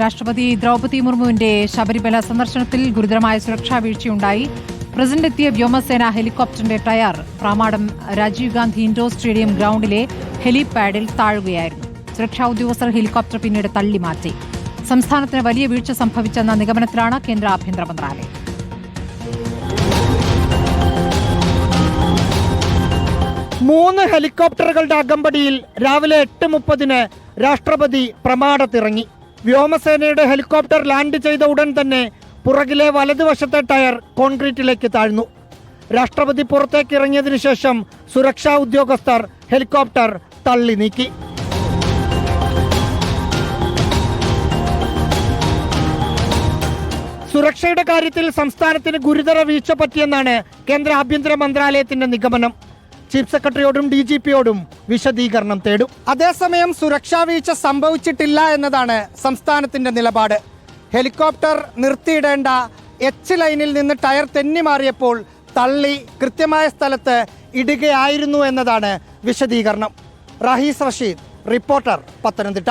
രാഷ്ട്രപതി ദ്രൗപതി മുർമുവിന്റെ ശബരിമല സന്ദർശനത്തിൽ ഗുരുതരമായ സുരക്ഷാ വീഴ്ചയുണ്ടായി. പ്രസിഡന്റ് എത്തിയ വ്യോമസേന ഹെലികോപ്റ്ററിന്റെ tyre Pramadam Rajiv Gandhi indoor stadium ഗ്രൗണ്ടിലെ ഹെലിപാഡിൽ താഴുകയായിരുന്നു. സുരക്ഷാ ഉദ്യോഗസ്ഥർ ഹെലികോപ്റ്റർ പിന്നീട് തള്ളി മാറ്റി. സംസ്ഥാനത്തിന് വലിയ വീഴ്ച സംഭവിച്ചെന്ന നിഗമനത്തിലാണ് കേന്ദ്ര ആഭ്യന്തര മന്ത്രാലയം. മൂന്ന് ഹെലികോപ്റ്ററുകളുടെ അകമ്പടിയിൽ രാവിലെ എട്ട് മുപ്പതിന് രാഷ്ട്രപതി പ്രമാടത്തിറങ്ങി. വ്യോമസേനയുടെ ഹെലികോപ്റ്റർ ലാൻഡ് ചെയ്ത ഉടൻ തന്നെ പുറകിലെ വലതുവശത്തെ ടയർ കോൺക്രീറ്റിലേക്ക് താഴ്ന്നു. രാഷ്ട്രപതി പുറത്തേക്ക് ഇറങ്ങിയതിനു ശേഷം സുരക്ഷാ ഉദ്യോഗസ്ഥർ ഹെലികോപ്റ്റർ തള്ളി നീക്കി. സുരക്ഷയുടെ കാര്യത്തിൽ സംസ്ഥാനത്തിന് ഗുരുതര വീഴ്ച പറ്റിയെന്നാണ് കേന്ദ്ര ആഭ്യന്തര മന്ത്രാലയത്തിന്റെ നിഗമനം. ചീഫ് സെക്രട്ടറിയോടും ഡി ജി പിയോടും വിശദീകരണം തേടും. അതേസമയം സുരക്ഷാ വീഴ്ച സംഭവിച്ചിട്ടില്ല എന്നതാണ് സംസ്ഥാനത്തിന്റെ നിലപാട്. ഹെലികോപ്റ്റർ നിർത്തിയിടേണ്ട എച്ച് ലൈനിൽ നിന്ന് ടയർ തെന്നി മാറിയപ്പോൾ തള്ളി കൃത്യമായ സ്ഥലത്ത് ഇടുകയായിരുന്നു എന്നതാണ് വിശദീകരണം. റഹീസ് റഷീദ് റിപ്പോർട്ടർ പത്തനംതിട്ട.